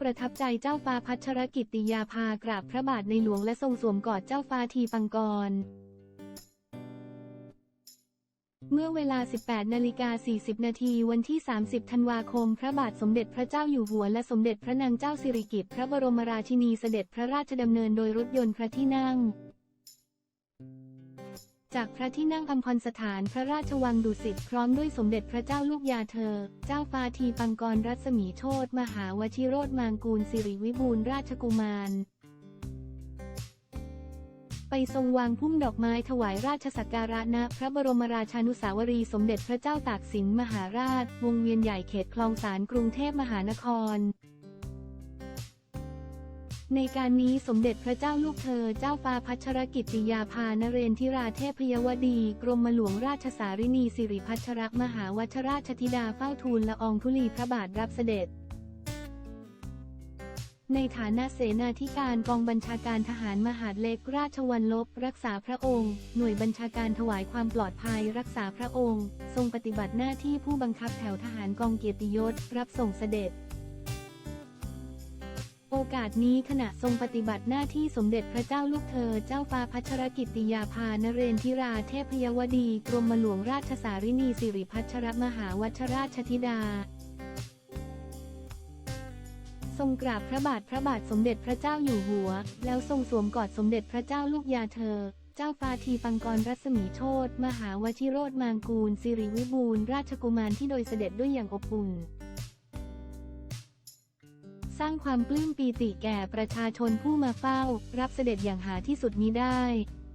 ประทับใจเจ้าฟ้าพัชรกิตติยาภากราบพระบาทในหลวงและทรงสวมกอดเจ้าฟ้าทีปังกร เมื่อเวลา 18 นาฬิกา 40 นาทีวันที่ 30 ธันวาคม พระบาทสมเด็จพระเจ้าอยู่หัวและสมเด็จพระนางเจ้าสิริกิติ์พระบรมราชินีเสด็จพระราชดำเนินโดยรถยนต์พระที่นั่ง จากพระที่นั่งอัมพรสถานพระราชวังดุสิตพร้อมด้วยสมเด็จพระเจ้าลูกยาเธอ เจ้าฟ้าทีปังกรรัศมีโชตมหาวชิโรธมางกูลสิริวิบูลราชกุมาร ไปทรงวางพุ่มดอกไม้ถวายราชสักการะณพระบรมราชานุสาวรีสมเด็จพระเจ้าตากสินมหาราช วงเวียนใหญ่เขตคลองสารกรุงเทพมหานคร ในการนี้สมเด็จพระเจ้าลูกเธอเจ้าฟ้าพัชรกิติยาภานเรนทิราเทพยวดี กรมหลวงราชสารินีสิริพัชรมหาวัชราชธิดาเฝ้าทูลละอองธุลีพระบาทรับเสด็จ ในฐานะเสนาธิการกองบัญชาการทหารมหาดเล็กราชวัลลบ รักษาพระองค์ หน่วยบัญชาการถวายความปลอดภัยรักษาพระองค์ ทรงปฏิบัติหน้าที่ผู้บังคับแถวทหารกองเกียรติยศ รับส่งเสด็จ กาสนี้ขณะทรงปฏิบัติหน้าที่สมเด็จพระเจ้าลูกเธอ เจ้าฟ้าพัชรกิติยาภานเรนทิราเทพยวดี กรมหลวงราชสารินีสิริพัชรมหาวัชราชธิดา ทรงกราบพระบาทพระบาทสมเด็จพระเจ้าอยู่หัว แล้วทรงสวมกอดสมเด็จพระเจ้าลูกยาเธอ เจ้าฟ้าทีปังกรรัศมีโชตมหาวชิโรธมางกูลสิริวิบูลราชกุมารที่โดยเสด็จด้วยอย่างอบอุ่น สร้างความปลื้มปีติแก่ประชาชนผู้มาเฝ้า รับเสด็จอย่างหาที่สุดมิได้